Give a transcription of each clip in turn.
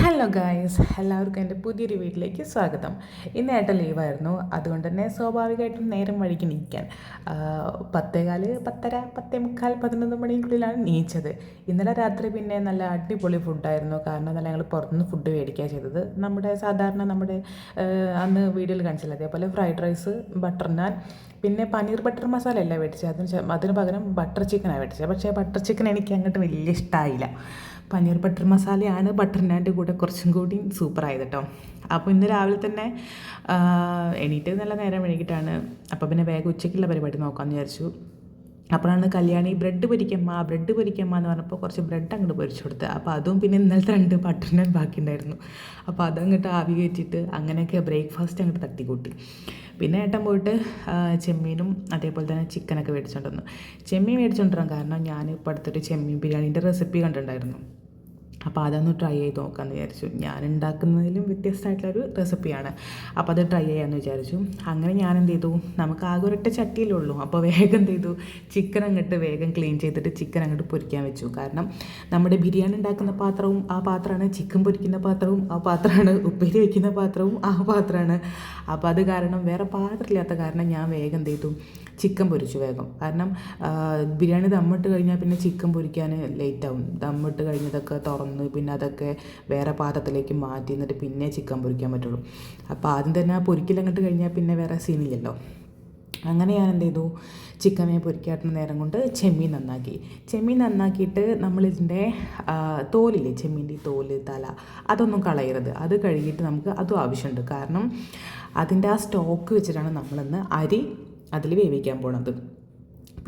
Hello guys എല്ലാവർക്കും എന്റെ പുതിയൊരു വീട്ടിലേക്ക് സ്വാഗതം. ഇന്ന് ഏട്ട ലീവായിരുന്നു. അതുകൊണ്ട് തന്നെ സ്വാഭാവികമായിട്ടും നേരം വഴിക്ക് നീക്കാൻ പത്തേകാൽ പത്തര പത്തേ മുക്കാൽ പതിനൊന്ന് മണിക്കുള്ളിലാണ് നീച്ചത്. ഇന്നലെ രാത്രി പിന്നെ നല്ല അടിപൊളി ഫുഡായിരുന്നു കാരണം നല്ല ഞങ്ങൾ പുറത്തുനിന്ന് ഫുഡ് മേടിക്കുക ചെയ്തത്. നമ്മുടെ സാധാരണ നമ്മുടെ അന്ന് വീഡിയോയിൽ കാണിച്ചില്ല? അതേപോലെ ഫ്രൈഡ് റൈസ് ബട്ടർ നാൻ പിന്നെ പനീർ ബട്ടർ മസാല അല്ല മേടിച്ചത്? അതിന് അതിന് പകരം ബട്ടർ ചിക്കനാണ് മേടിച്ചത്. പക്ഷേ ബട്ടർ ചിക്കൻ എനിക്ക് അങ്ങോട്ട് വലിയ ഇഷ്ടമായില്ല പനീർ ബട്ടർ മസാലയാണ് ബട്ടർ നാന്റെ കൂടെ കുറച്ചും കൂടി സൂപ്പറായത് കേട്ടോ. അപ്പോൾ ഇന്ന് രാവിലെ തന്നെ എണീറ്റ് നല്ല നേരം വൈകിട്ടാണ്. അപ്പോൾ പിന്നെ വേഗം ഉച്ചയ്ക്കുള്ള പരിപാടി നോക്കാമെന്ന് വിചാരിച്ചു. അപ്പോഴാണ് കല്യാണി ബ്രെഡ് പൊരിക്കമ്മ ബ്രെഡ് പൊരിക്കമ്മ എന്ന് പറഞ്ഞപ്പോൾ കുറച്ച് ബ്രെഡ് അങ്ങോട്ട് പൊരിച്ചു കൊടുത്ത്. അപ്പോൾ അതും പിന്നെ ഇന്നലത്തെ രണ്ട് ബട്ടർ നാൻ ബാക്കി ഉണ്ടായിരുന്നു അപ്പോൾ അതങ്ങോട്ട് ആവി കയറ്റിയിട്ട് അങ്ങനെയൊക്കെ ബ്രേക്ക്ഫാസ്റ്റ് അങ്ങോട്ട് തട്ടിക്കൂട്ടി. പിന്നെ ഏട്ടൻ പോയിട്ട് ചെമ്മീനും അതേപോലെ തന്നെ ചിക്കനൊക്കെ മേടിച്ചുകൊണ്ടിരുന്നു ചെമ്മീൻ മേടിച്ചുകൊണ്ടിരുന്നു കാരണം ഞാൻ ഇപ്പോൾ അടുത്തൊരു ചെമ്മീൻ ബിരിയാണീന്റെ റെസിപ്പി കണ്ടിട്ടുണ്ടായിരുന്നു. അപ്പോൾ അതൊന്ന് ട്രൈ ചെയ്ത് നോക്കാമെന്ന് വിചാരിച്ചു. ഞാൻ ഉണ്ടാക്കുന്നതിലും വ്യത്യസ്തമായിട്ടുള്ളൊരു റെസിപ്പിയാണ് അപ്പോൾ അത് ട്രൈ ചെയ്യാമെന്ന് വിചാരിച്ചു. അങ്ങനെ ഞാൻ എന്ത് ചെയ്തു? നമുക്ക് ആകെ ഒരൊറ്റ ചട്ടിയിലുള്ളൂ അപ്പോൾ വേഗം എന്ത് ചെയ്തു? ചിക്കൻ അങ്ങോട്ട് വേഗം ക്ലീൻ ചെയ്തിട്ട് ചിക്കൻ അങ്ങോട്ട് പൊരിക്കാൻ വെച്ചു. കാരണം നമ്മുടെ ബിരിയാണി ഉണ്ടാക്കുന്ന പാത്രവും ആ പാത്രമാണ് ചിക്കൻ പൊരിക്കുന്ന പാത്രവും ആ പാത്രമാണ് ഉപ്പേരി വയ്ക്കുന്ന പാത്രവും ആ പാത്രമാണ്. അപ്പോൾ അത് കാരണം വേറെ പാത്രമില്ലാത്ത കാരണം ഞാൻ വേഗം എന്ത് ചെയ്തു? ചിക്കൻ പൊരിച്ചു വേഗം. കാരണം ബിരിയാണി ദമ്മിട്ട് കഴിഞ്ഞാൽ പിന്നെ ചിക്കൻ പൊരിക്കാൻ ലേറ്റ് ആവും. ദമ്മിട്ട് കഴിഞ്ഞതൊക്കെ തുറന്ന് പിന്നെ അതൊക്കെ വേറെ പാത്രത്തിലേക്ക് മാറ്റി എന്നിട്ട് പിന്നെ ചിക്കൻ പൊരിക്കാൻ പറ്റുള്ളൂ. അപ്പോൾ ആദ്യം തന്നെ ആ പൊരിക്കലങ്ങോട്ട് കഴിഞ്ഞാൽ പിന്നെ വേറെ സീനില്ലല്ലോ. അങ്ങനെ ഞാൻ എന്ത് ചെയ്തു? ചിക്കനെ പൊരിക്കാട്ടുന്ന നേരം കൊണ്ട് ചെമ്മീൻ നന്നാക്കി. ചെമ്മീൻ നന്നാക്കിയിട്ട് നമ്മളിതിന്റെ തോലില്ലേ? ചെമ്മീന്റെ തോൽ തല അതൊന്നും കളയരുത്. അത് കഴുകിയിട്ട് നമുക്ക് അതും ആവശ്യമുണ്ട്. കാരണം അതിന്റെ ആ സ്റ്റോക്ക് വെച്ചിട്ടാണ് നമ്മളിന്ന് അരി അതിൽ വേവിക്കാൻ പോണത്.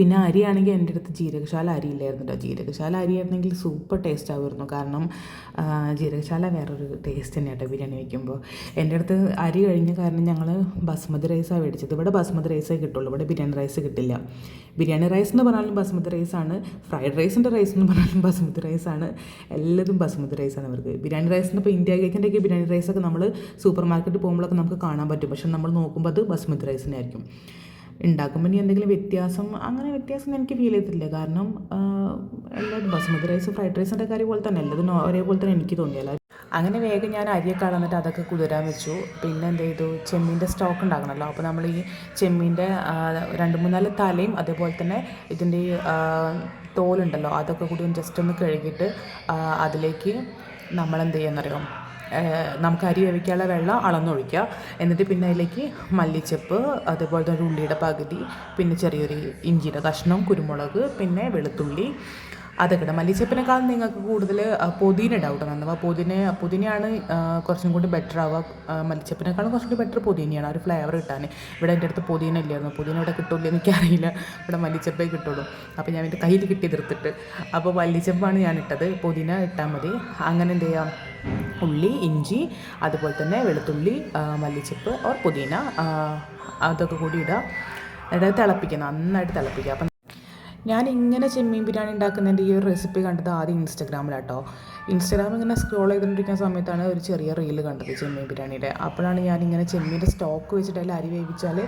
പിന്നെ അരിയാണെങ്കിൽ എന്റെ അടുത്ത് ജീരകശാല അരി ഇല്ലായിരുന്നു കേട്ടോ ജീരകശാല അരി ആയിരുന്നെങ്കിൽ സൂപ്പർ ടേസ്റ്റ് ആവുമായിരുന്നു. കാരണം ജീരകശാല വേറൊരു ടേസ്റ്റ് തന്നെ കേട്ടോ ബിരിയാണി വയ്ക്കുമ്പോൾ എന്റെ അടുത്ത് അരി കഴിഞ്ഞ കാരണം ഞങ്ങൾ ബസ്മതി റൈസാണ് മേടിച്ചത്. ഇവിടെ ബസ്മതി റൈസേ കിട്ടുള്ളൂ. ഇവിടെ ബിരിയാണി റൈസ് കിട്ടില്ല. ബിരിയാണി റൈസ് എന്ന് പറഞ്ഞാലും ബസ്മതി റൈസാണ് ഫ്രൈഡ് റൈസിന്റെ റൈസ് എന്ന് പറഞ്ഞാലും ബസ്മതി റൈസാണ് എല്ലാതും ബസ്മതി റൈസാണ് അവർക്ക് ബിരിയാണി റൈസിന് ഇപ്പോൾ ഇന്ത്യ ഗേറ്റിന്റെയൊക്കെ ബിരിയാണി റൈസൊക്കെ നമ്മൾ സൂപ്പർ മാർക്കറ്റിൽ പോകുമ്പോഴൊക്കെ നമുക്ക് കാണാൻ പറ്റും. പക്ഷെ നമ്മൾ നോക്കുമ്പോൾ അത് ബസ്മതി റൈസിനെ ആയിരിക്കും ഉണ്ടാക്കുമ്പോൾ ഇനി എന്തെങ്കിലും വ്യത്യാസം അങ്ങനെ വ്യത്യാസം എനിക്ക് ഫീൽ ചെയ്തിട്ടില്ല. കാരണം എല്ലാം ബസുമതി റൈസ് ഫ്രൈഡ് റൈസിന്റെ കാര്യം പോലെ തന്നെ. എല്ലാതും ഒരേപോലെ തന്നെ എനിക്ക് തോന്നിയല്ല അങ്ങനെ വേഗം ഞാൻ അരിയൊക്കെ കളന്നിട്ട് അതൊക്കെ കുതിരാൻ വെച്ചു. പിന്നെ എന്ത് ചെയ്തു? ചെമ്മീന്റെ സ്റ്റോക്ക് ഉണ്ടാക്കണമല്ലോ അപ്പോൾ നമ്മൾ ഈ ചെമ്മീന്റെ രണ്ട് മൂന്നാൽ തലയും അതേപോലെ തന്നെ ഇതിന്റെ തോലുണ്ടല്ലോ അതൊക്കെ കൂടി ജസ്റ്റ് ഒന്ന് കഴുകിയിട്ട് അതിലേക്ക് നമ്മളെന്ത് എന്ത് ഏഹ് നമുക്ക് അരി വേവിക്കാനുള്ള വെള്ളം അളന്നൊഴിക്കുക. എന്നിട്ട് പിന്നെ അതിലേക്ക് മല്ലിച്ചപ്പ് അതുപോലെ തന്നെ ഉള്ളിയുടെ പകുതി പിന്നെ ചെറിയൊരു ഇഞ്ചിയുടെ കഷ്ണം കുരുമുളക് പിന്നെ വെളുത്തുള്ളി. അതൊക്കെ മല്ലിച്ചപ്പിനേക്കാൾ നിങ്ങൾക്ക് കൂടുതൽ പുതിന ഡൗട്ട് നന്നാവുക പൊതിന പുതിന പുതിനയാണ് കുറച്ചും കൂടി ബെറ്റർ ആവുക. മല്ലിച്ചപ്പിനേക്കാളും കുറച്ചും കൂടി ബെറ്റർ പുതിനയാണ്. ഒരു ഫ്ലേവർ കിട്ടാൻ ഇവിടെ എന്റെ അടുത്ത് പുതിന ഇല്ലായിരുന്നു. പുതിന ഇവിടെ കിട്ടില്ല എനിക്കറിയില്ല ഇവിടെ മല്ലിച്ചപ്പേ കിട്ടുള്ളൂ. അപ്പോൾ ഞാൻ എന്റെ കയ്യിൽ കിട്ടി അപ്പോൾ മല്ലിച്ചപ്പാണ് ഞാൻ ഇട്ടത്. പുതിന ഇട്ടാൽ മതി. അങ്ങനെ എന്ത് ചെയ്യാം? ഉള്ളി ഇഞ്ചി അതുപോലെ തന്നെ വെളുത്തുള്ളി മല്ലിച്ചപ്പ് ഓർ പുതിന അതൊക്കെ കൂടി ഇടുക എന്നിട്ട് തിളപ്പിക്കുക നന്നായിട്ട് തിളപ്പിക്കുക അപ്പം ഞാൻ ഇങ്ങനെ ചെമ്മീൻ ബിരിയാണി ഉണ്ടാക്കുന്നതിന്റെ ഈ ഒരു റെസിപ്പി കണ്ടത് ആദ്യം ഇൻസ്റ്റഗ്രാമിലാട്ടോ ഇൻസ്റ്റാഗ്രാം ഇങ്ങനെ സ്ക്രോൾ ചെയ്തുകൊണ്ടിരിക്കുന്ന സമയത്താണ് ഒരു ചെറിയ റീൽ കണ്ടത് ചെമ്മീൻ ബിരിയാണിയുടെ. അപ്പോഴാണ് ഞാനിങ്ങനെ ചെമ്മീന്റെ സ്റ്റോക്ക് വെച്ചിട്ട് അതിൽ അരി വേവിച്ചാൽ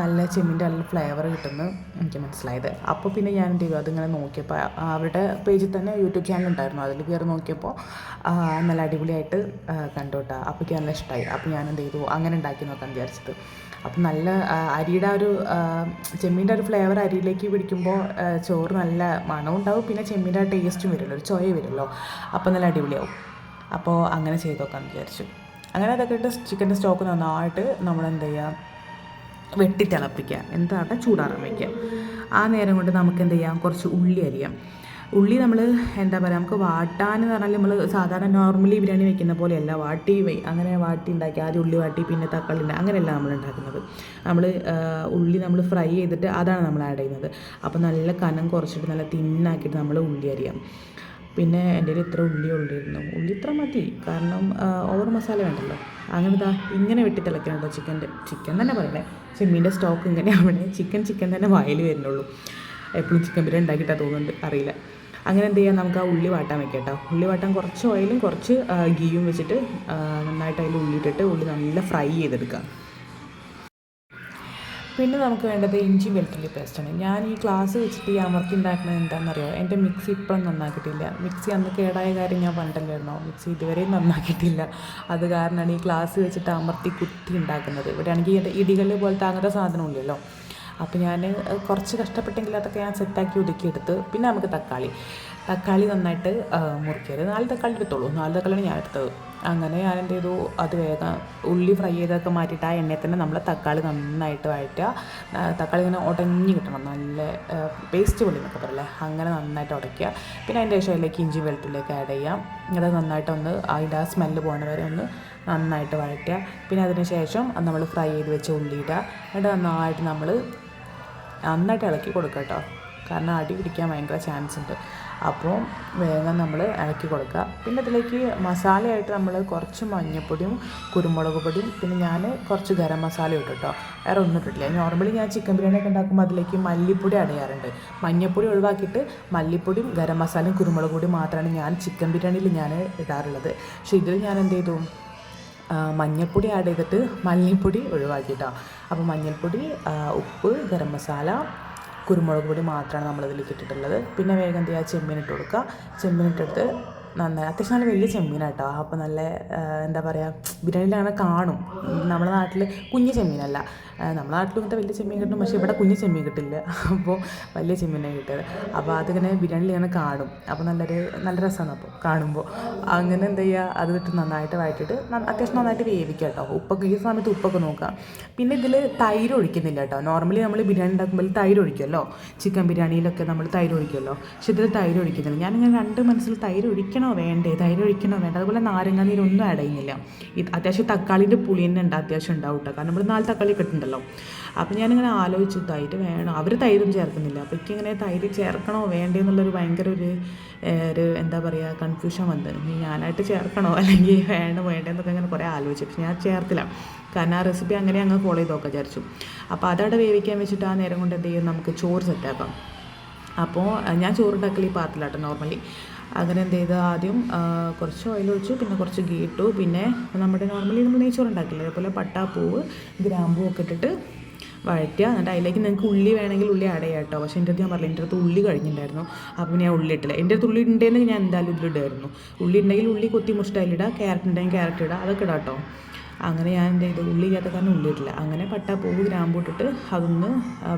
നല്ല ചെമ്മീന്റെ നല്ല ഫ്ലേവർ കിട്ടുമെന്ന് എനിക്ക് മനസ്സിലായത്. അപ്പോൾ പിന്നെ ഞാൻ എന്ത് ചെയ്തു? അതിങ്ങനെ നോക്കിയപ്പോൾ അവരുടെ പേജിൽ തന്നെ യൂട്യൂബ് ചാനൽ ഉണ്ടായിരുന്നു. അതിൽ കയറി നോക്കിയപ്പോൾ നല്ല അടിപൊളിയായിട്ട് കണ്ടു കേട്ടോ. അപ്പോൾ എനിക്ക് നല്ല ഇഷ്ടമായി അപ്പോൾ ഞാൻ എന്ത് ചെയ്തു? അങ്ങനെ ഉണ്ടാക്കി നോക്കാൻ വിചാരിച്ചത് അപ്പം നല്ല അരിയുടെ ആ ഒരു ചെമ്മീന്റെ ഒരു ഫ്ലേവർ അരിയിലേക്ക് പിടിക്കുമ്പോൾ ചോറ് നല്ല മണം ഉണ്ടാവും. പിന്നെ ചെമ്മീന്റെ ആ ടേസ്റ്റും വരുമല്ലോ ഒരു ചോയ വരുമല്ലോ. അപ്പം നല്ല അടിപൊളിയാവും. അപ്പോൾ അങ്ങനെ ചെയ്ത് നോക്കാമെന്ന് വിചാരിച്ചു. അങ്ങനെ അതൊക്കെ ഇട്ട് ചിക്കന്റെ സ്റ്റോക്ക് നന്നായിട്ട് നമ്മൾ എന്ത് ചെയ്യുക വെട്ടി തിളപ്പിക്കുക. എന്താണ് ചൂടാറാൻ വയ്ക്കുക ആ നേരം കൊണ്ട് നമുക്ക് എന്ത് ചെയ്യാം കുറച്ച് ഉള്ളി അരിയാം. ഉള്ളി നമ്മൾ എന്താ പറയുക നമുക്ക് വാട്ടാൻ എന്ന് പറഞ്ഞാൽ നമ്മൾ സാധാരണ നോർമലി ബിരിയാണി വെക്കുന്ന പോലെയല്ല. വാട്ടി അങ്ങനെ വാട്ടി ഉണ്ടാക്കി ആദ്യം ഉള്ളി വാട്ടി പിന്നെ തക്കാളി അങ്ങനെയല്ല നമ്മൾ ഉണ്ടാക്കുന്നത്. നമ്മൾ ഉള്ളി നമ്മൾ ഫ്രൈ ചെയ്തിട്ട് അതാണ് നമ്മൾ ആഡ് ചെയ്യുന്നത്. അപ്പോൾ നല്ല കനം കുറച്ചിട്ട് നല്ല തിന്നാക്കിയിട്ട് നമ്മൾ ഉള്ളി അരിയാം. പിന്നെ എന്റെ കയ്യിൽ ഇത്ര ഉള്ളി ഉള്ളിയിരുന്നു. ഉള്ളി ഇത്ര മതി. കാരണം ഓവർ മസാല വേണ്ടല്ലോ. അങ്ങനെ ഇതാ ഇങ്ങനെ വെട്ടി തിളക്കണം കേട്ടോ ചിക്കന്റെ ചിക്കൻ തന്നെ പറയണേ. ചെമ്മീന്റെ സ്റ്റോക്ക് ഇങ്ങനെ ആവണേ ചിക്കൻ ചിക്കൻ തന്നെ വായിൽ വരുന്നുള്ളൂ. എപ്പോഴും ചിക്കൻ ബിരിയാണി ഉണ്ടാക്കിയിട്ടാണ് തോന്നുന്നുണ്ട്. അറിയില്ല. അങ്ങനെ എന്ത് ചെയ്യാം? നമുക്ക് ആ ഉള്ളി വാട്ടാൻ വെക്കാം കേട്ടോ ഉള്ളി വാട്ടാൻ കുറച്ച് ഓയിലും കുറച്ച് ഗീയും വെച്ചിട്ട് നന്നായിട്ട് അതിൽ ഉള്ളി ഇട്ടിട്ട് ഉള്ളി നല്ല ഫ്രൈ ചെയ്തെടുക്കാം. പിന്നെ നമുക്ക് വേണ്ടത് ഇഞ്ചി വെളുത്തുള്ളി പേസ്റ്റാണ് ഞാൻ ഈ ക്ലാസ് വെച്ചിട്ട് ഈ അമർത്തി ഉണ്ടാക്കുന്നത് എന്താണെന്നറിയോ? എന്റെ മിക്സി ഇപ്പോഴും നന്നാക്കിയിട്ടില്ല. മിക്സി അന്ന് കേടായ കാര്യം ഞാൻ പണ്ടല്ലായിരുന്നോ? മിക്സി ഇതുവരെയും നന്നാക്കിയിട്ടില്ല. അത് കാരണമാണ് ഈ ക്ലാസ് വെച്ചിട്ട് അമർത്തി കുത്തി ഉണ്ടാക്കുന്നത്. ഇവിടെ ആണെങ്കിൽ ഇടികൾ പോലത്തെ അങ്ങനത്തെ സാധനമില്ലല്ലോ അപ്പോൾ ഞാൻ കുറച്ച് കഷ്ടപ്പെട്ടെങ്കിൽ അതൊക്കെ ഞാൻ സെറ്റാക്കി ഒതുക്കിയെടുത്ത് പിന്നെ നമുക്ക് തക്കാളി. തക്കാളി നന്നായിട്ട് മുറിക്കരുത്. നാല് തക്കാളി എടുത്തോളൂ. നാല് തക്കാളിയാണ് ഞാൻ എടുത്തത്. അങ്ങനെ ഞാൻ എന്ത് ചെയ്തു? അത് വേഗം ഉള്ളി ഫ്രൈ ചെയ്തൊക്കെ മാറ്റിയിട്ട് ആ എണ്ണയിൽ തന്നെ നമ്മൾ തക്കാളി നന്നായിട്ട് വഴറ്റുക. തക്കാളി ഇങ്ങനെ ഉടഞ്ഞു കിട്ടണം. നല്ല പേസ്റ്റ് പോലെ എന്നൊക്കെ പറയല്ലേ? അങ്ങനെ നന്നായിട്ട് ഉടയ്ക്കുക പിന്നെ അതിന്റെ ശേഷം അതിലേക്ക് ഇഞ്ചി വെളുത്തുള്ളിയൊക്കെ ആഡ് ചെയ്യാം. അത് നന്നായിട്ടൊന്ന് അതിന്റെ ആ സ്മെല്ല് പോകണ വരെ ഒന്ന് നന്നായിട്ട് വഴറ്റുക. പിന്നെ അതിന് ശേഷം നമ്മൾ ഫ്രൈ ചെയ്ത് വെച്ച ഉള്ളി എന്നിട്ട് നന്നായിട്ട് നമ്മൾ നന്നായിട്ട് ഇളക്കി കൊടുക്കുക കേട്ടോ. കാരണം അടി പിടിക്കാൻ ഭയങ്കര ചാൻസ് ഉണ്ട്. അപ്പോൾ വേഗം നമ്മൾ ഇളക്കി കൊടുക്കുക. പിന്നെ അതിലേക്ക് മസാലയായിട്ട് നമ്മൾ കുറച്ച് മഞ്ഞൾപ്പൊടിയും കുരുമുളക് പൊടിയും പിന്നെ ഞാൻ കുറച്ച് ഗരം മസാല ഇട്ടു കേട്ടോ. വേറെ ഒന്നും ഇട്ടിട്ടില്ല. നോർമലി ഞാൻ ചിക്കൻ ബിരിയാണി ഒക്കെ ഉണ്ടാക്കുമ്പോൾ അതിലേക്ക് മല്ലിപ്പൊടി അടയാറുണ്ട് മഞ്ഞൾപ്പൊടി ഒഴിവാക്കിയിട്ട് മല്ലിപ്പൊടിയും ഗരം മസാലയും കുരുമുളക് പൊടിയും മാത്രമാണ് ഞാൻ ചിക്കൻ ബിരിയാണിയിൽ ഞാൻ ഇടാറുള്ളത്. പക്ഷേ ഇതിൽ ഞാൻ എന്ത് ചെയ്തു? മഞ്ഞൾപ്പൊടി ആഡ് ചെയ്തിട്ട് മല്ലിപ്പൊടി ഒഴിവാക്കിയിട്ടാണ് അപ്പോൾ മഞ്ഞൾപ്പൊടി ഉപ്പ് ഗരം മസാല കുരുമുളക് പൊടി മാത്രമാണ് നമ്മളിതിലേക്ക് ഇട്ടിട്ടുള്ളത്. പിന്നെ വേഗം എന്ത് ചെയ്യുക? ചെമ്മീൻ ഇട്ട് കൊടുക്കുക. ചെമ്മീൻ ഇട്ടെടുത്ത് നന്നായി അത്യാവശ്യം നല്ല വലിയ ചെമ്മീനാട്ടോ. അപ്പോൾ നല്ല എന്താ പറയുക ബിരിയാണിയിൽ അങ്ങനെ കാണും. നമ്മുടെ നാട്ടിൽ കുഞ്ഞു ചെമ്മീനല്ല. നമ്മുടെ നാട്ടിലും ഇങ്ങനത്തെ വലിയ ചെമ്മീൻ കിട്ടും പക്ഷേ ഇവിടെ കുഞ്ഞു ചെമ്മീൻ കിട്ടില്ല. അപ്പോൾ വലിയ ചെമ്മീനാണ് കിട്ടിയത്. അപ്പോൾ അതിങ്ങനെ ബിരിയാണിയിൽ ഇങ്ങനെ കാണും. അപ്പോൾ നല്ലൊരു നല്ല രസമാണ് അപ്പോൾ കാണുമ്പോൾ അങ്ങനെ എന്താ ചെയ്യുക അത് ഇട്ട് നന്നായിട്ട് വഴറ്റിട്ട് അത്യാവശ്യം നന്നായിട്ട് വേവിക്കുക കേട്ടോ. ഉപ്പൊക്കെ ഈ സമയത്ത് ഉപ്പൊക്കെ നോക്കുക. പിന്നെ ഇതിൽ തൈര് ഒഴിക്കുന്നില്ല കേട്ടോ. നോർമലി നമ്മൾ ബിരിയാണി ഉണ്ടാക്കുമ്പോൾ തൈര് ഒഴിക്കുമല്ലോ? ചിക്കൻ ബിരിയാണിയിലൊക്കെ നമ്മൾ തൈര് ഒഴിക്കുമല്ലോ? പക്ഷെ ഇതിൽ തൈര് ഒഴിക്കുന്നില്ല. ഞാനിങ്ങനെ രണ്ട് മനസ്സിൽ തൈര് ഒഴിക്കണോ വേണ്ടേ? തൈര് ഒഴിക്കണോ വേണ്ട? അതുപോലെ നാരങ്ങാനീരൊന്നും ആഡ് ചെയ്യുന്നില്ല. അത്യാവശ്യം തക്കാളിന്റെ പുളി തന്നെ ഉണ്ട്. അത്യാവശ്യം ഉണ്ടാവും കേട്ടോ. കാരണം നമ്മൾ നാല് തക്കാളി കിട്ടുന്നുണ്ടല്ലോ ഉണ്ടല്ലോ. അപ്പോൾ ഞാനിങ്ങനെ ആലോചിച്ചു തൈര് വേണം? അവർ തൈരും ചേർക്കുന്നില്ല. അപ്പോൾ എനിക്കിങ്ങനെ തൈര് ചേർക്കണോ വേണ്ടേ എന്നുള്ളൊരു ഭയങ്കര ഒരു ഒരു എന്താ പറയുക കൺഫ്യൂഷൻ വന്നത് ഇനി ഞാനായിട്ട് ചേർക്കണോ? അല്ലെങ്കിൽ വേണോ വേണ്ടതെന്നൊക്കെ ഇങ്ങനെ കുറേ ആലോചിച്ചു. പക്ഷെ ഞാൻ ചേർത്തില്ല. കാരണം ആ റെസിപ്പി അങ്ങനെ അങ്ങ് ഫോളോ ചെയ്തൊക്കെ വിചാരിച്ചു. അപ്പോൾ അതവിടെ വേവിക്കാൻ വെച്ചിട്ട് ആ നേരം കൊണ്ട് എന്ത് ചെയ്യും? നമുക്ക് ചോറ് സെറ്റാക്കാം അപ്പോൾ ഞാൻ ചോറുണ്ടാക്കൽ ഈ പാത്രത്തിലാട്ടോ നോർമലി അങ്ങനെ എന്ത് ചെയ്ത് ആദ്യം കുറച്ച് ഓയിൽ ഒഴിച്ചു പിന്നെ കുറച്ച് ഗീ ഇട്ടു. പിന്നെ നമ്മുടെ നോർമലി നമ്മൾ നെയ്ച്ചോറ് ഉണ്ടാക്കില്ല? അതേപോലെ പട്ടാപ്പൂവ് ഗ്രാമ്പൂ ഒക്കെ ഇട്ടിട്ട് വഴറ്റുക. എന്നിട്ട് അതിലേക്ക് നിങ്ങൾക്ക് ഉള്ളി വേണമെങ്കിൽ ഉള്ളി ആഡ് ചെയ്യാം കേട്ടോ പക്ഷേ എന്റെ അടുത്ത് ഞാൻ പറഞ്ഞില്ല എന്റെ അടുത്ത് ഉള്ളി കഴിഞ്ഞിട്ടുണ്ടായിരുന്നു. അപ്പോൾ ഞാൻ ഉള്ളി ഇട്ടില്ല. എന്റെ അടുത്ത് ഉള്ളി ഉണ്ടെങ്കിൽ ഞാൻ എന്തായാലും ഇതിലിടായിരുന്നു ഉള്ളി ഉണ്ടെങ്കിൽ ഉള്ളി കൊത്തി അതിലിടുക. ക്യാരറ്റ് ഉണ്ടെങ്കിൽ ക്യാരറ്റ് ഇടുക. അതൊക്കെ ഇടാം കേട്ടോ അങ്ങനെ ഞാൻ എന്റെ ഇത് ഉള്ളി ഇല്ലാത്ത കാരണം ഉള്ളി ഇട്ടില്ല അങ്ങനെ പട്ട പൂവ് ഗ്രാമ്പൂ ഇട്ടിട്ട് അതൊന്ന്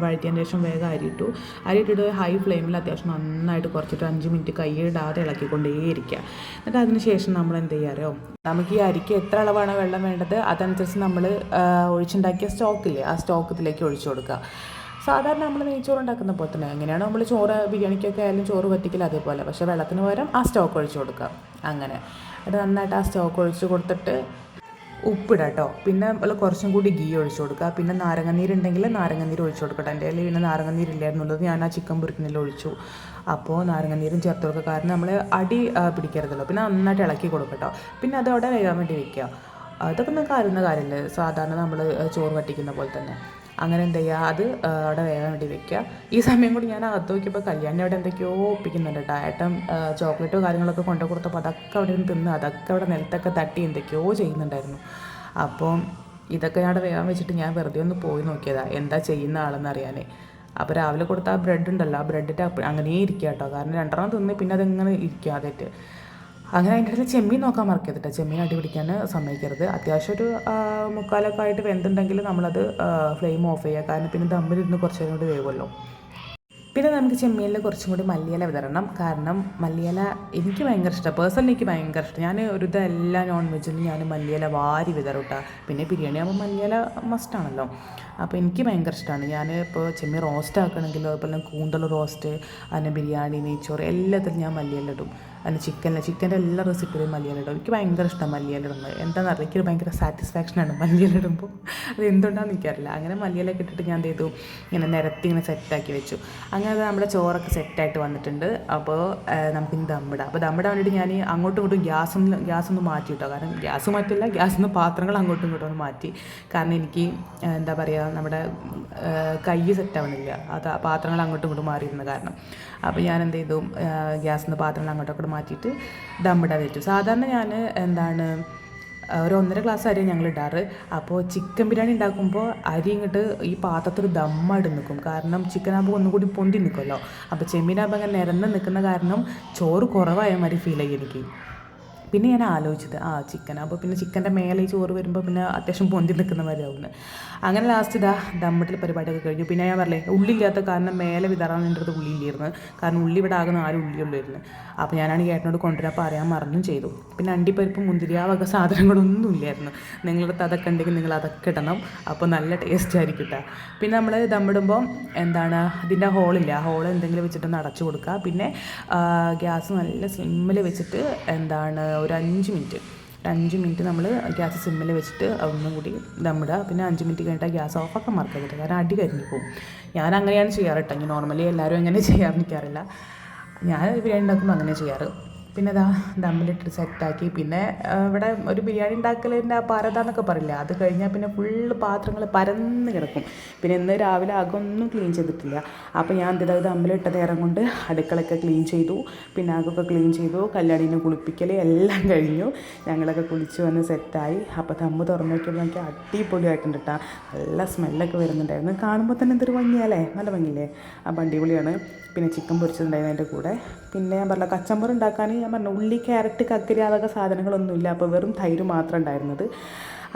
വഴറ്റിയതിന് ശേഷം വേഗം അരിയിട്ടു. അരിയിട്ടിട്ട് ഹൈ ഫ്ലെയിമിൽ അത്യാവശ്യം നന്നായിട്ട് കുറച്ചിട്ട് അഞ്ച് മിനിറ്റ് കൈയിടാതെ ഇളക്കിക്കൊണ്ടേയിരിക്കുക എന്നിട്ട് അതിന് ശേഷം നമ്മൾ എന്ത് ചെയ്യാറോ നമുക്ക് ഈ അരിക്ക് എത്ര അളവാണ് വെള്ളം വേണ്ടത് അതനുസരിച്ച് നമ്മൾ ഒഴിച്ചുണ്ടാക്കിയ സ്റ്റോക്കില്ലേ ആ സ്റ്റോക്കിലേക്ക് ഒഴിച്ചു കൊടുക്കുക സാധാരണ നമ്മൾ നെയ്ച്ചോറ് ഉണ്ടാക്കുന്ന പോലെ തന്നെ എങ്ങനെയാണ് നമ്മൾ ചോറ് ബിരിയാണിക്കൊക്കെ ആയാലും ചോറ് പറ്റിക്കില്ല അതേപോലെ. പക്ഷേ വെള്ളത്തിന് പകരം ആ സ്റ്റോക്ക് ഒഴിച്ചു കൊടുക്കുക അങ്ങനെ. അത് നന്നായിട്ട് ആ സ്റ്റോക്ക് ഒഴിച്ച് കൊടുത്തിട്ട് ഉപ്പിടാം കേട്ടോ. പിന്നെ അല്ല കുറച്ചും കൂടി ഗീ ഒഴിച്ചു കൊടുക്കുക. പിന്നെ നാരങ്ങനീരുണ്ടെങ്കിൽ നാരങ്ങനീര് ഒഴിച്ചു കൊടുക്കട്ടെ. എന്റെ കയ്യിൽ പിന്നെ നാരങ്ങനീരില്ലായിരുന്നുള്ളത് ഞാൻ ആ ചിക്കൻ പൊരിക്കുന്നതിൽ ഒഴിച്ചു. അപ്പോൾ നാരങ്ങനീരും ചേർത്ത് കൊടുക്കുക. കാരണം നമ്മൾ അടി പിടിക്കരുതല്ലോ. പിന്നെ നന്നായിട്ട് ഇളക്കി കൊടുക്കട്ടോ പിന്നെ അത് അവിടെ വേകാൻ വേണ്ടി വെക്കുക. അതൊക്കെ നിങ്ങൾക്ക് അറിയുന്ന കാര്യമില്ല. സാധാരണ നമ്മൾ ചോറ് വട്ടിക്കുന്ന പോലെ തന്നെ. അങ്ങനെ എന്ത് ചെയ്യുക? അത് അവിടെ വേഗം വേണ്ടി വെക്കുക. ഈ സമയം കൂടി ഞാൻ അകത്ത് നോക്കിയപ്പോൾ കല്യാണി അവിടെ എന്തൊക്കെയോ ഒപ്പിക്കുന്നുണ്ട് കേട്ടോ. ഏട്ടൻ ചോക്ലേറ്റോ കാര്യങ്ങളൊക്കെ കൊണ്ടു കൊടുത്തപ്പോൾ അതൊക്കെ അവിടെ നിന്ന് തിന്ന് അതൊക്കെ അവിടെ നിലത്തൊക്കെ തട്ടി എന്തൊക്കെയോ ചെയ്യുന്നുണ്ടായിരുന്നു. അപ്പോൾ ഇതൊക്കെ ഞാൻ അവിടെ വേഗം വെച്ചിട്ട് ഞാൻ വെറുതെ ഒന്ന് പോയി നോക്കിയതാണ് എന്താ ചെയ്യുന്ന ആളെന്ന് അറിയാനേ. അപ്പോൾ രാവിലെ കൊടുത്ത ആ ബ്രെഡ് ഉണ്ടല്ലോ ആ ബ്രെഡിന്റെ അങ്ങനെ ഇരിക്കുക കേട്ടോ. കാരണം രണ്ടെണ്ണം തിന്ന് പിന്നെ അതെങ്ങനെ ഇരിക്കുക അതായിട്ട് അങ്ങനെ അതിന്റെ ഇടയിൽ ചെമ്മീൻ നോക്കാൻ മറക്കരുത് കേട്ടോ ചെമ്മീൻ അടി പിടിക്കാൻ സമ്മതിക്കരുത്. അത്യാവശ്യം ഒരു മുക്കാലൊക്കെ ആയിട്ട് വെന്തുണ്ടെങ്കിൽ നമ്മളത് ഫ്ലെയിം ഓഫ് ചെയ്യുക കാരണം പിന്നെ ദമ്മിലിരുന്ന് കുറച്ച് നേരം കൂടി വേവുമല്ലോ. പിന്നെ നമുക്ക് ചെമ്മീനിൽ കുറച്ചും കൂടി മല്ലിയില വിതരണം കാരണം മല്ലിയില എനിക്ക് ഭയങ്കര ഇഷ്ടമാണ് പേഴ്സണലി എനിക്ക് ഭയങ്കര ഇഷ്ടം. ഞാൻ ഒരു ഇതെല്ലാം നോൺ വെജിലും ഞാൻ മല്ലിയില വാരി വിതറുട്ടാ പിന്നെ ബിരിയാണി ആകുമ്പോൾ മല്ലിയില മസ്റ്റാണല്ലോ അപ്പോൾ എനിക്ക് ഭയങ്കര ഇഷ്ടമാണ് ഞാൻ ഇപ്പോൾ ചെമ്മീൻ റോസ്റ്റ് ആക്കണമെങ്കിലും അതുപോലെ കൂന്തൽ റോസ്റ്റ് അതിന് ബിരിയാണി നെയ്ച്ചോറ് എല്ലാത്തിലും ഞാൻ മല്ലിയില ഇടും. അതിന് ചിക്കൻ ചിക്കന്റെ എല്ലാ റെസിപ്പിയിലും മല്ലിയിലിടും എനിക്ക് ഭയങ്കര ഇഷ്ടം മല്ലിയിലിടുന്നത് എന്താണെന്ന് അറിയാം എനിക്ക് ഭയങ്കര സാറ്റിസ്ഫാക്ഷനാണ് മല്ലിയിലിടുമ്പോൾ അത് എന്തുകൊണ്ടാണെന്ന് എനിക്കറിയില്ല. അങ്ങനെ മല്ലിയിലൊക്കെ ഇട്ടിട്ട് ഞാൻ എന്ത് ചെയ്തു? ഇങ്ങനെ നിരത്തി ഇങ്ങനെ സെറ്റാക്കി വെച്ചു. അങ്ങനെ നമ്മുടെ ചോറൊക്കെ സെറ്റായിട്ട് വന്നിട്ടുണ്ട്. അപ്പോൾ നമുക്കിനി ദമ്മിടാം അപ്പോൾ ദമ്മിടാൻ വേണ്ടിയിട്ട് ഞാൻ അങ്ങോട്ടും ഇങ്ങോട്ടും ഗ്യാസൊന്നും ഗ്യാസൊന്നും മാറ്റി കിട്ടുക കാരണം ഗ്യാസ് മാറ്റില്ല ഗ്യാസ് ഒന്ന് പാത്രങ്ങൾ അങ്ങോട്ടും ഇങ്ങോട്ടും ഒന്ന് മാറ്റി. കാരണം എനിക്ക് എന്താ പറയുക നമ്മുടെ കൈ സെറ്റാവണില്ല അത് പാത്രങ്ങൾ അങ്ങോട്ടും ഇങ്ങോട്ടും മാറിയിരുന്ന കാരണം. അപ്പോൾ ഞാൻ എന്ത് ചെയ്തു? നിന്ന് പാത്രങ്ങൾ അങ്ങോട്ടൊക്കെ മാറ്റിയിട്ട് ദമ്മിടാൻ വെച്ചു സാധാരണ ഞാൻ എന്താണ് ഒരു ഒന്നര ഗ്ലാസ് അരി ഞങ്ങൾ ഇടാറ്. അപ്പോൾ ചിക്കൻ ബിരിയാണി ഉണ്ടാക്കുമ്പോൾ അരി ഇങ്ങോട്ട് ഈ പാത്രത്തിൽ ദമ്മായിട്ട് നിൽക്കും കാരണം ചിക്കൻ ആകുമ്പോൾ ഒന്നും കൂടി പൊന്തി നിൽക്കുമല്ലോ അപ്പോൾ ചെമ്മീനാകുമ്പോൾ അങ്ങനെ നിരന്ന് നിൽക്കുന്ന കാരണം ചോറ് കുറവായ മാതിരി ഫീൽ ആയി എനിക്ക്. പിന്നെ ഞാൻ ആലോചിച്ചത് ആ ചിക്കൻ. അപ്പോൾ പിന്നെ ചിക്കന്റെ മേലെ ചോറ് വരുമ്പോൾ പിന്നെ അത്യാവശ്യം പൊന്തി നിൽക്കുന്ന മാതിരി ആവുന്നു അങ്ങനെ ലാസ്റ്റ് ഇതാ ദമ്മിട്ടിൽ പരിപാടിയൊക്കെ കഴിഞ്ഞു. പിന്നെ ഞാൻ പറഞ്ഞേ ഉള്ളില്ലാത്ത കാരണം മേലെ വിതറാൻ എന്റെ അടുത്ത് ഉള്ളിയില്ലായിരുന്നു കാരണം ഉള്ളി ഇവിടെ ആകുന്ന ആരും ഉള്ളിയുള്ളായിരുന്നു അപ്പോൾ ഞാനാണ് ഏട്ടനോട് കൊണ്ടുവരാൻ പറയാൻ മറന്നും ചെയ്തു. പിന്നെ അണ്ടിപ്പരിപ്പ് മുന്തിരി ആ വക സാധനങ്ങളൊന്നും ഇല്ലായിരുന്നു. നിങ്ങളുടെ അടുത്ത് അതൊക്കെ ഉണ്ടെങ്കിൽ നിങ്ങൾ അതൊക്കെ ഇടണം. അപ്പോൾ നല്ല ടേസ്റ്റ് ആയിരിക്കും കേട്ടോ പിന്നെ നമ്മൾ ദമ്മിടുമ്പോൾ എന്താണ് ഇതിന്റെ ഹോളില്ല ഹോൾ എന്തെങ്കിലും വെച്ചിട്ടൊന്ന് അടച്ചു കൊടുക്കുക. പിന്നെ ഗ്യാസ് നല്ല സിമ്മിൽ വെച്ചിട്ട് എന്താണ് ഒരു അഞ്ച് മിനിറ്റ്. ഒരു അഞ്ച് മിനിറ്റ് നമ്മൾ ഗ്യാസ് സിമ്മിൽ വെച്ചിട്ട് ഒന്നും കൂടി ദമ്മിടുക. പിന്നെ അഞ്ച് മിനിറ്റ് കഴിഞ്ഞിട്ട് ഗ്യാസ് ഓഫാക്കാൻ മറക്കരുത് കാരണം അടി കരിഞ്ഞു പോകും ഞാൻ അങ്ങനെയാണ് ചെയ്യാറ് കേട്ടോ നോർമലി എല്ലാവരും എങ്ങനെ ചെയ്യാറ് നിൽക്കാറില്ല ഞാൻ ബിരിയാണി ഉണ്ടാക്കുമ്പോൾ അങ്ങനെ ചെയ്യാറ്. പിന്നെ ഇതാ ദമ്മിലിട്ട് സെറ്റാക്കി. പിന്നെ ഇവിടെ ഒരു ബിരിയാണി ഉണ്ടാക്കലിന്റെ പരത എന്നൊക്കെ പറയില്ല? അത് കഴിഞ്ഞാൽ പിന്നെ ഫുള്ള് പാത്രങ്ങൾ പരന്ന് കിടക്കും. പിന്നെ ഇന്ന് രാവിലെ അകൊന്നും ക്ലീൻ ചെയ്തിട്ടില്ല. അപ്പോൾ ഞാൻ എന്തിനാ ദമ്മിലിട്ട നേരം കൊണ്ട് അടുക്കളൊക്കെ ക്ലീൻ ചെയ്തു. പിന്നെ അകൊക്കെ ക്ലീൻ ചെയ്തു. കല്യാണീനെ കുളിപ്പിക്കൽ എല്ലാം കഴിഞ്ഞു. ഞങ്ങളൊക്കെ കുളിച്ച് വന്ന് സെറ്റായി. അപ്പോൾ തമ്മ് തുറന്നു നോക്കിയപ്പോൾ എനിക്ക് അടിപൊളിയായിട്ടുണ്ട് നല്ല സ്മെല്ലൊക്കെ വരുന്നുണ്ടായിരുന്നു. കാണുമ്പോൾ തന്നെ എന്തൊരു ഭംഗിയല്ലേ നല്ല ഭംഗിയില്ലേ? ആ അടിപൊളിയാണ് പിന്നെ ചിക്കൻ പൊരിച്ചിട്ടുണ്ടായിരുന്നു അതിന്റെ കൂടെ. പിന്നെ ഞാൻ പറഞ്ഞ കച്ചമ്പറ് ഉണ്ടാക്കാൻ ഞാൻ പറഞ്ഞു ഉള്ളി ക്യാരറ്റ് കക്കരി അതൊക്കെ സാധനങ്ങളൊന്നുമില്ല. അപ്പോൾ വെറും തൈര് മാത്രം ഉണ്ടായിരുന്നത്.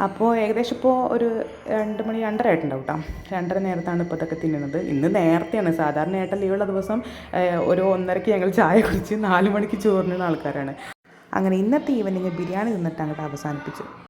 അപ്പോൾ ഏകദേശം ഇപ്പോൾ ഒരു രണ്ട് മണി രണ്ടര ആയിട്ടുണ്ടാവും കേട്ടോ. രണ്ടര നേരത്താണ് ഇപ്പോൾ ഇതൊക്കെ തിന്നുന്നത്. ഇന്ന് നേരത്തെയാണ്. സാധാരണ ഏട്ടൻ ലീവുള്ള ദിവസം ഒരു ഒന്നരയ്ക്ക് ഞങ്ങൾ ചായ കുടിച്ച് നാല് മണിക്ക് ചോറിനുള്ള ആൾക്കാരാണ്. അങ്ങനെ ഇന്നത്തെ ഈവനിങ് ബിരിയാണി തിന്നിട്ട് അങ്ങോട്ട് അവസാനിപ്പിച്ചു